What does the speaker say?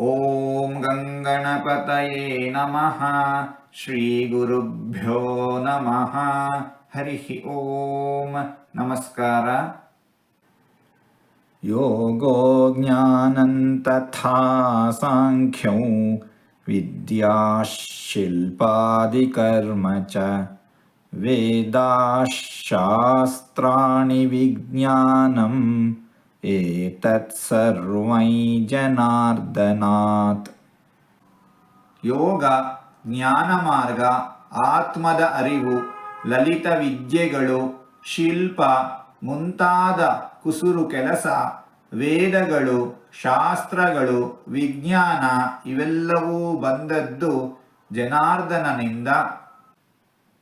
ॐ गङ्गणपतये नमः श्रीगुरुभ्यो नमः। हरिः ॐ नमस्कार। योगो ज्ञानं तथा साङ्ख्यौ विद्याशिल्पादिकर्म च। वेदाशास्त्राणि विज्ञानम् एतत् सर्वै ಜನಾರ್ದನಾತ್ ಯೋಗ ಜ್ಞಾನ ಮಾರ್ಗ ಆತ್ಮದ ಅರಿವು ಲಲಿತ ವಿದ್ಯೆಗಳು ಶಿಲ್ಪ ಮುಂತಾದ ಕುಸುರು ಕೆಲಸ ವೇದಗಳು ಶಾಸ್ತ್ರಗಳು ವಿಜ್ಞಾನ ಇವೆಲ್ಲವೂ ಬಂದದ್ದು ಜನಾರ್ದನನಿಂದ